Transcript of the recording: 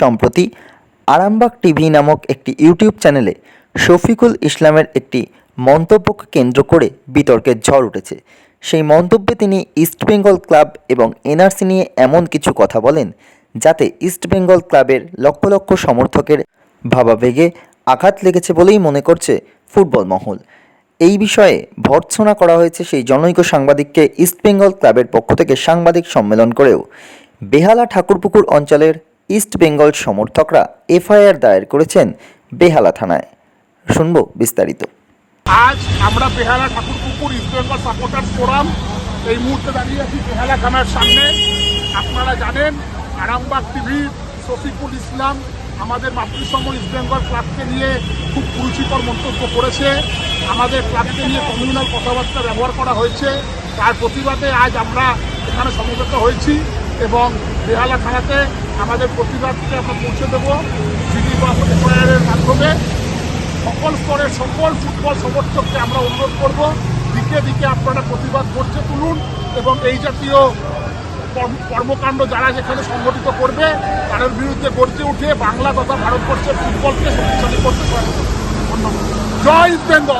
সম্প্রতি আরামবাগ টিভি নামক একটি ইউটিউব চ্যানেলে শফিকুল ইসলামের একটি মন্তব্যকে কেন্দ্র করে বিতর্কের ঝড় উঠেছে। সেই মন্তব্যে তিনি ইস্টবেঙ্গল ক্লাব এবং এনআরসি নিয়ে এমন কিছু কথা বলেন, যাতে ইস্টবেঙ্গল ক্লাবের লক্ষ লক্ষ সমর্থকের ভাবাবেগে আঘাত লেগেছে বলেই মনে করছে ফুটবল মহল। এই বিষয়ে ভর্ৎসনা করা হয়েছে সেই জনৈক সাংবাদিককে ইস্টবেঙ্গল ক্লাবের পক্ষ থেকে সাংবাদিক সম্মেলন করেও। বেহালা ঠাকুরপুকুর অঞ্চলের ইস্ট বেঙ্গল সমর্থকরা এফআইআর দায়ের করেছেন বেহালা থানায়। শুনব বিস্তারিত। আজ আমরা Behala Thakurpukur, East Bengal supporter forum, এই মুহূর্তে দাঁড়িয়ে আছি বেহালা থানার সামনে। আপনারা জানেন, আরামবাগ টিভির শফিকুল ইসলাম আমাদের মাতৃসম ইস্ট বেঙ্গল ক্লাবকে নিয়ে খুব কুরুচিকর মন্তব্য করেছে। আমাদের ক্লাবকে নিয়ে কমিউনাল কথাবার্তা ব্যবহার করা হয়েছে। তার প্রতিবাদে আজ আমরা এখানে সমবেত হয়েছি। এবং বেহালা থানাতে আমাদের প্রতিবাদকে আমরা পৌঁছে দেবো। জিডি বা মাধ্যমে সকল স্তরের সকল ফুটবল সমর্থককে আমরা অনুরোধ করব, দিকে দিকে আপনারা প্রতিবাদ করছে তুলুন এবং এই জাতীয় কর্মকাণ্ড যারা যেখানে সংগঠিত করবে, তাদের বিরুদ্ধে গর্জে উঠে বাংলা তথা ভারতবর্ষের ফুটবলকে শক্তিশালী করতে করুন। ধন্যবাদ। জয় ইস্ট বেঙ্গল